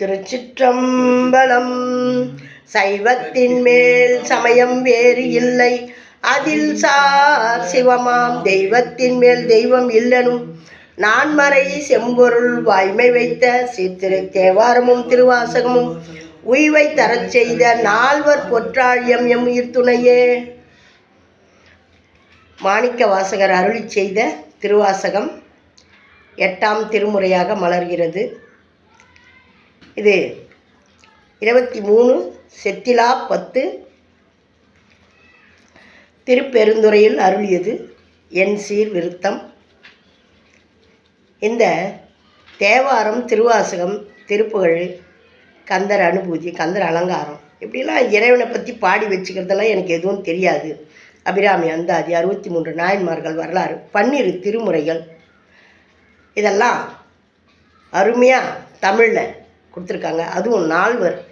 திருச்சிற்றம்பலம். சைவத்தின் மேல் சமயம் வேறு இல்லை. அதில் சார் சிவமாம் தெய்வத்தின் மேல் தெய்வம் இல்லனும். நான்மறை செம்பொருள் வாய்மை வைத்த சித்திரு தேவாரமும் திருவாசகமும் உய்வை தரச் செய்த நால்வர் பொற்றாழியம் எம் உயிர் துணையே மாணிக்க வாசகர் அருளி செய்த திருவாசகம் எட்டாம் திருமுறையாக மலர்கிறது. இது இருபத்தி மூணு செத்திலா பத்து திருப்பெருந்துறையில் அருளியது என் சீர் விருத்தம் இந்த தேவாரம் திருவாசகம் திருப்புகழ் கந்தர் அனுபூதி கந்தர் அலங்காரம் இப்படிலாம் இறைவனை பற்றி பாடி வச்சுக்கிறதெல்லாம் எனக்கு எதுவும் தெரியாது. அபிராமி அந்தாதி அறுபத்தி மூன்று நாயன்மார்கள் வரலாறு பன்னிரு திருமுறைகள். இதெல்லாம் அருமையாக தமிழில் கொடுத்துருக்காங்க. அதுவும் நால்வர்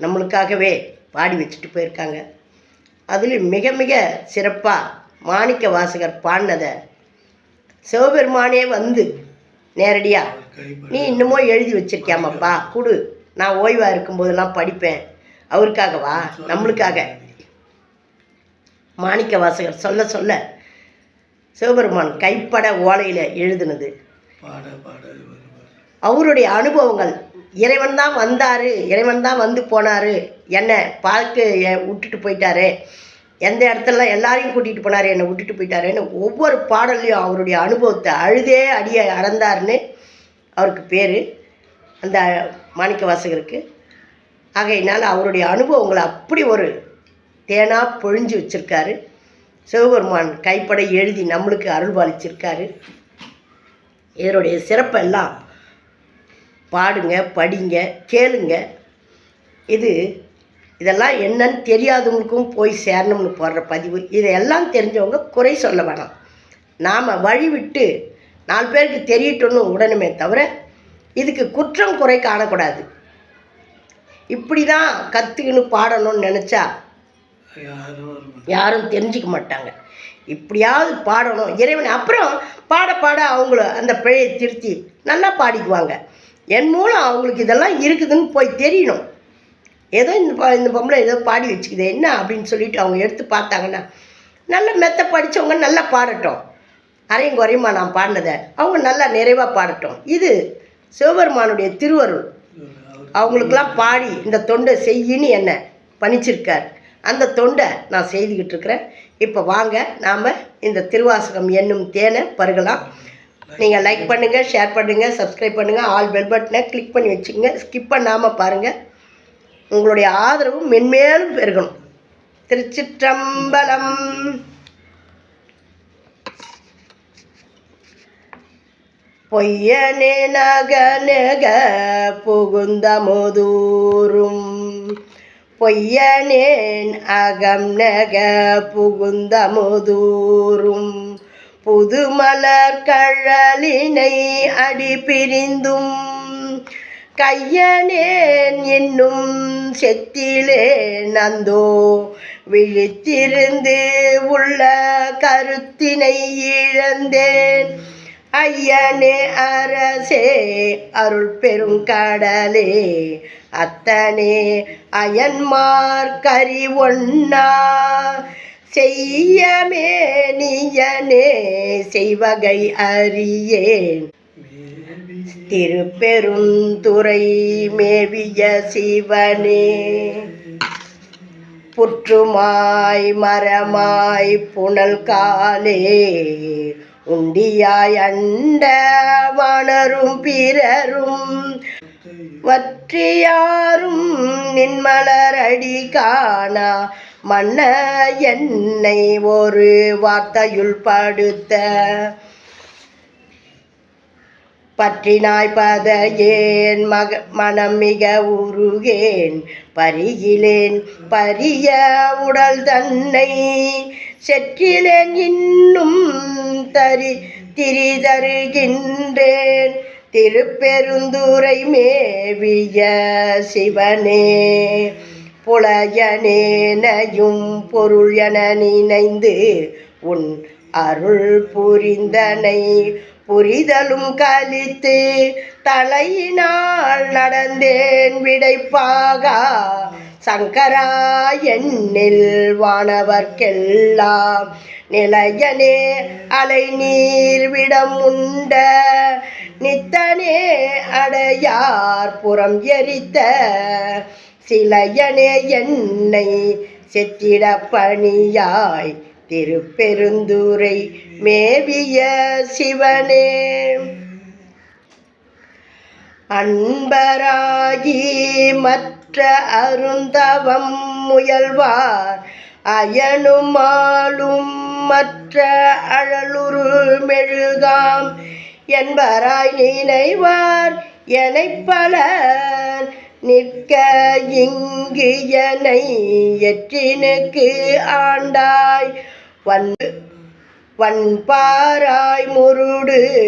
நம்மளுக்காகவே பாடி வச்சுட்டு போயிருக்காங்க. அதில் மிக மிக சிறப்பாக மாணிக்க வாசகர் பாடினதை சிவபெருமானே வந்து நேரடியாக நீ இன்னமும் எழுதி வச்சிருக்கியாமப்பா கொடு. நான் ஓய்வாக இருக்கும்போதெல்லாம் படிப்பேன். அவருக்காகவா? நம்மளுக்காக. மாணிக்க வாசகர் சொல்ல சொல்ல சிவபெருமான் கைப்பட ஓலையில் எழுதுனது. அவருடைய அனுபவங்கள் இறைவன் தான் வந்தார் இறைவன் தான் வந்து போனார். என்னை பார்க்க விட்டுட்டு போயிட்டாரு. எந்த இடத்துல எல்லாரையும் கூட்டிகிட்டு போனார் என்னை விட்டுட்டு போயிட்டாருன்னு ஒவ்வொரு பாடல்லையும் அவருடைய அனுபவத்தை அழுதே அடிய அறந்தார்னு அவருக்கு பேர். அந்த மாணிக்க வாசகருக்கு. ஆகையினால் அவருடைய அனுபவங்களை அப்படி ஒரு தேனாக பொழிஞ்சு வச்சுருக்காரு. சிவபெருமான் கைப்பட எழுதி நம்மளுக்கு அருள்பாலிச்சிருக்காரு. இதனுடைய சிறப்பெல்லாம் பாடுங்க படிங்க கேளுங்க. இது இதெல்லாம் என்னன்னு தெரியாதவங்களுக்கும் போய் சேரணும்னு போடுற பதிவு. இதையெல்லாம் தெரிஞ்சவங்க குறை சொல்ல வேணாம். நாம் வழி விட்டு நாலு பேருக்கு தெரியட்டும்னு உடனுமே தவிர இதுக்கு குற்றம் குறை காணக்கூடாது. இப்படி தான் கற்றுக்கின்னு பாடணும்னு நினச்சா யாரும் தெரிஞ்சிக்க தெரிஞ்சுக்க மாட்டாங்க. இப்படியாவது பாடணும். இறைவன் அப்புறம் பாட பாட அவங்கள அந்த பிழையை திருத்தி நல்லா பாடிக்குவாங்க. என் மூலம் அவங்களுக்கு இதெல்லாம் இருக்குதுன்னு போய் தெரியணும். ஏதோ இந்த ப- இந்த பொம்பளை ஏதோ பாடி வச்சுக்குது. என்ன அப்படின்னு சொல்லிட்டு அவங்க எடுத்து பார்த்தாங்கன்னா நல்ல மெத்த படித்தவங்க நல்லா பாடட்டும். அரையும் குறையுமா நான் பாடினதை? அவங்க நல்லா நிறைவாக பாடட்டும். இது சிவபெருமானுடைய திருவருள். அவங்களுக்கெல்லாம் பாடி இந்த தொண்டை செய்யின்னு என்ன பணிச்சிருக்கார். அந்த தொண்டை நான் செய்துக்கிட்டு இருக்கிறேன். இப்போ வாங்க நாம் இந்த திருவாசகம் என்னும் தேனை பருகலாம். நீங்கள் லைக் பண்ணுங்கள் ஷேர் பண்ணுங்கள் சப்ஸ்கிரைப் பண்ணுங்கள் ஆல் பெல் பட்டனை கிளிக் பண்ணி வச்சுக்கோங்க. ஸ்கிப் பண்ணாமல் பாருங்கள் உங்களுடைய ஆதரவும் மென்மேலும் பெருகணும். திருச்சிற்றம்பலம். பொய்யனே நக நக புகுந்த முதூரும். பொய்யனேன் அகம் நக புகுந்த முதூரும். புதுமலர் கழலினை அடி பிரிந்தும் கையனேன் என்னும் செத்திலே நந்தோ விழித்திருந்து உள்ள கருத்தினை இழந்தேன். ஐயனே அரசே அருள் பெரும் கடலே அத்தனே அயன்மார் கரி ஒன்னா செய்யமே நீயனே செய்வகை அறியேன். திருப்பெருந்துறை மேவிய சிவனே புற்றுமாய் மரமாய் புனல் காலே உண்டியாய் அண்ட வாணரும் பிறரும் வற்றியாரும் நின்மலரடி காணா. மன்ன என்னை ஒரு வார்த்தையுள் படுத்த. பற்றினாய் பதையேன் மக மனம் மிக உருகேன். பரியிலேன் பரிய உடல் தன்னை செற்றிலேன் இன்னும் தரி திரிதருகின்றேன். திருப்பெருந்துரை மேவிய சிவனே புலயனேனையும் பொருள் என நினைந்து உன் அருள் புரிந்தனை புரிதலும் கலித்து தலையினால் நடந்தேன் விடைப்பாகா. சங்கரா எண்ணில் வானவர்க்கெல்லாம் நிலையனே அலை நீர்விடம் உண்ட நித்தனே அடையார் புறம் எரித்த சிலையனே என்னை செத்திட பணியாய் திருப்பெருந்துரை மேவிய சிவனே. அன்பராகி மற்ற அருந்தவம் முயல்வார். அயனுமாலும் மற்ற அழலுரு மெழுகாம் என்பராய் நினைவார் எனைப் பலர். நிற்க இங்கு எனை எற்றினுக்கு ஆண்டாய். வந்து வன்பாராய் முருடு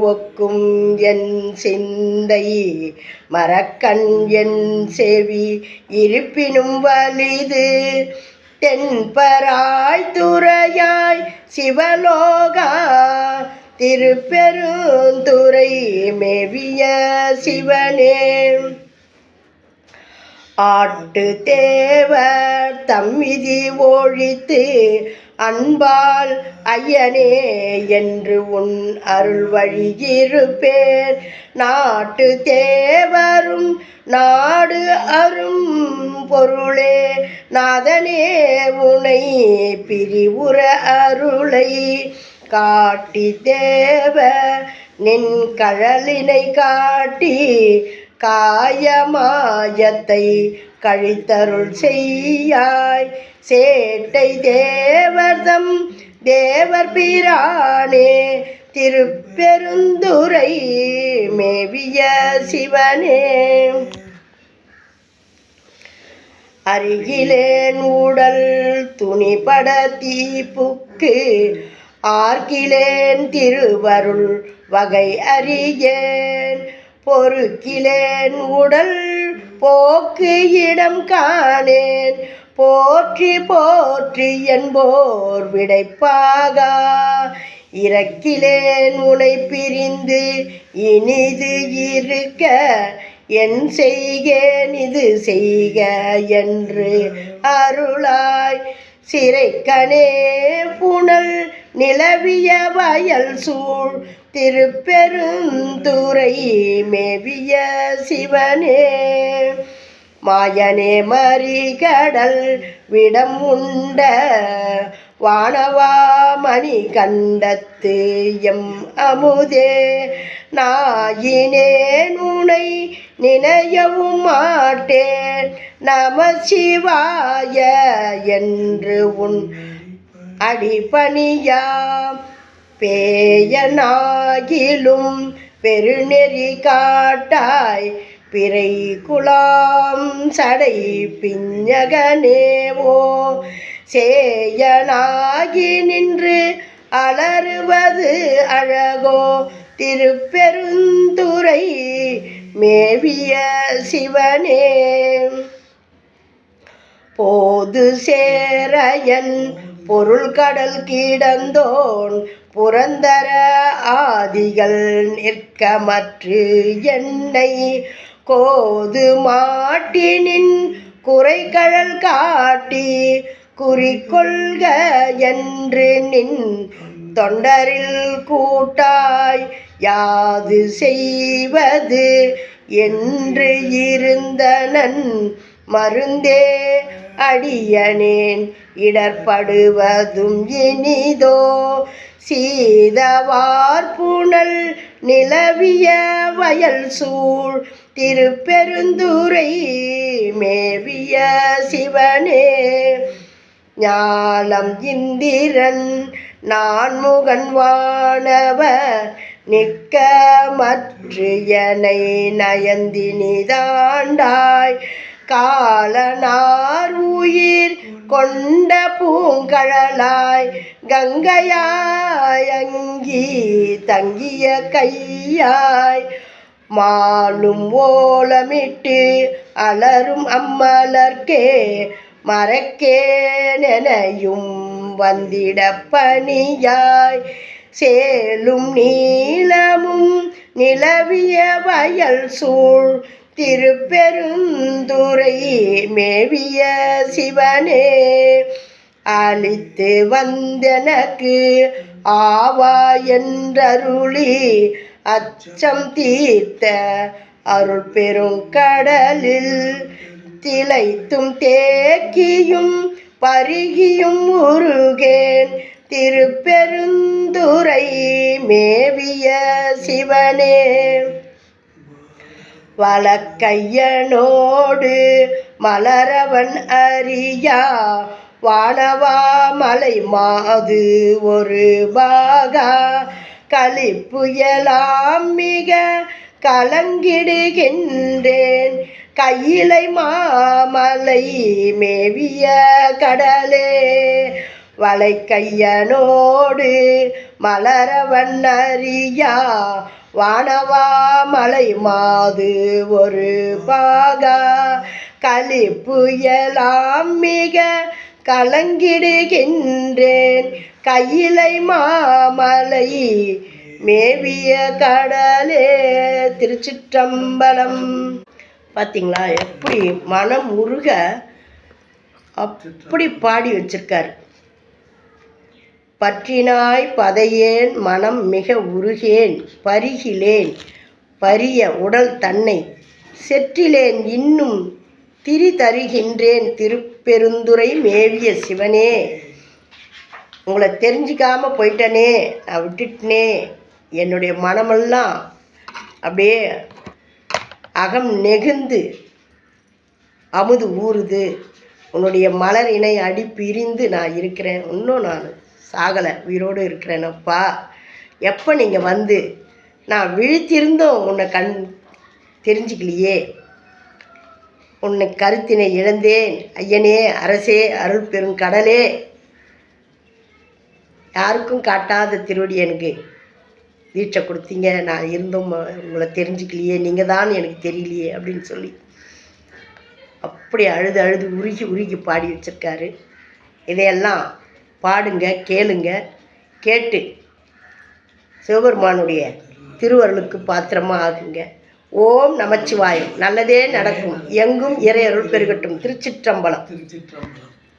ஒக்கும் என் சிந்தை. மரக்கண் என் செவி இருப்பினும் வலிது. தென்பராய் துறையாய் சிவலோகா. திருப்பெருந்துறை மேவிய சிவனே. ஆட்டு தேவர் தம்மிதி ஒழித்து அன்பால் ஐயனே என்று உன் அருள் வழியிருப்பேன் நாட்டு தேவரும் நாடு அரும் பொருளே நாதனே உனை பிரிவுற அருளை. காட்டி தேவ நின் கழலினை காட்டி காயமாயத்தை கழித்தருள் செய்யாய். சேட்டை தேவர்தம் தேவர் பிரானே திருப்பெருந்துரை மேவிய சிவனே. அருகிலேன் உடல் துணிபட தீப்புக்கு ஆர்கிலேன் திருவருள் வகை அறியேன். பொறுக்கிலேன் உடல் போக்கு இடம் காணேன். போற்றி போற்றி என்போர் விடைப்பாகா. இறக்கிலேன் உனை பிரிந்து இனிது இருக்க. என் செய்கேன் இது செய்க என்று அருளாய். சிறைக்கனே புனல் நிலவிய வயல் சூழ் திருப்பெருந்துரை மேவிய சிவனே. மாயனே மறிகடல் விடம் உண்ட வானவாமணி கண்டத்து எம் அமுதே. நாயினேன் உனை நினையவும் மாட்டேன். நம சிவாய என்று உன் அடிபணியாம். பேயனாகிலும் பெருநெறி காட்டாய். பிறை குலாம் சடை பிஞ்சகனேவோ. சேயனாகி நின்று அலறுவது அழகோ. திருப்பெருந்துறை மேவிய சிவனே. போது சேரையன் பொருள் கடல் கீடந்தோன் புரந்தர ஆதிகள் நிற்கமற்று என்னை கோது மாட்டினின் குறைகழல் காட்டி குறிக்கொள்க என்று நின் தொண்டரில் கூட்டாய் யாது செய்வது? என்று இருந்தனன் மருந்தே அடியனேன் இடர்படுவதும் இனிதோ. சீதவார் புனல் நிலவிய வயல் சூழ் திருப்பெருந்துரை மேவிய சிவனே. ஞாலம் இந்திரன் நான்முகன் வானவர் நிற்க மற்ற நயந்தினி தாண்டாய் காலனார் உயிர் கொண்ட பூங்கழலாய் கங்கையாய் அங்கி தங்கிய கையாய் மாலும் ஓலமிட்டு அலரும் அம்மலர்க்கே மறக்கே நெனையும் வந்திட பணியாய். சேலும் நீளமும் நிலவிய வயல் சூழ் திருப்பெருந்துரை மேவிய சிவனே அளித்து வந்தனக்கு ஆவா என்றருளி அச்சம் தீர்த்த அருள் பெரும் கடலில் திளைத்தும் தேக்கியும் பருகியும் உருகேன் திருப்பெருந்துரை மேவிய சிவனே. வழக்கையனோடு மலரவன் அறியா. வானவா மலை மாது ஒரு பாகா. களிப்புயலாம் மிக கலங்கிடுகின்றேன். கையிலை மாமலை மேவிய கடலே. வலை கையனோடு மலரவன் அறியா வானவா மலை மாது ஒரு பாகா. களிப்புயலாம் மிக கலங்கிடுகின்றேன் கையிலை மாமலை மேவிய கடலே திருச்சிற்றம்பலம். பார்த்தீங்களா எப்படி மனம் உருக அப்படி பாடி வச்சிருக்காரு. பற்றினாய் பதையேன் மனம் மிக உருகேன் பருகிலேன் பரிய உடல் தன்னை செற்றிலேன் இன்னும் திரி தருகின்றேன் திருப்பெருந்துரை மேவிய சிவனே. உங்களை தெரிஞ்சிக்காமல் போயிட்டனே நான் விட்டுட்டனே. என்னுடைய மனமெல்லாம் அப்படியே அகம் நெகுந்து அமுது ஊறுது. உன்னுடைய மலர் இணை அடி பிரிந்து நான் இருக்கிறேன். இன்னும் நான் சாகலை உயிரோடு இருக்கிறேனப்பா. எப்போ நீங்கள் வந்து நான் விழித்திருந்தும் உன்னை கண் தெரிஞ்சுக்கலையே. உன்னை கருத்தினை இழந்தேன். ஐயனே அரசே அருள் பெரும் கடலே. யாருக்கும் காட்டாத திருவடி எனக்கு வீட்டை கொடுத்தீங்க. நான் இருந்தும் உங்களை தெரிஞ்சுக்கலையே. நீங்கள் தான் எனக்கு தெரியலையே அப்படின்னு சொல்லி அப்படி அழுது அழுது உருகி உருகி பாடி வச்சுருக்காரு. இதையெல்லாம் பாடுங்க கேளுங்க கேட்டு சிவபெருமானுடைய திருவருளுக்கு பாத்திரமாக ஆகுங்க. ஓம் நமச்சிவாயம். நல்லதே நடக்கும். எங்கும் இறையருள் பெருகட்டும். திருச்சிற்றம்பலம். திருச்சிற்றம்பலம்.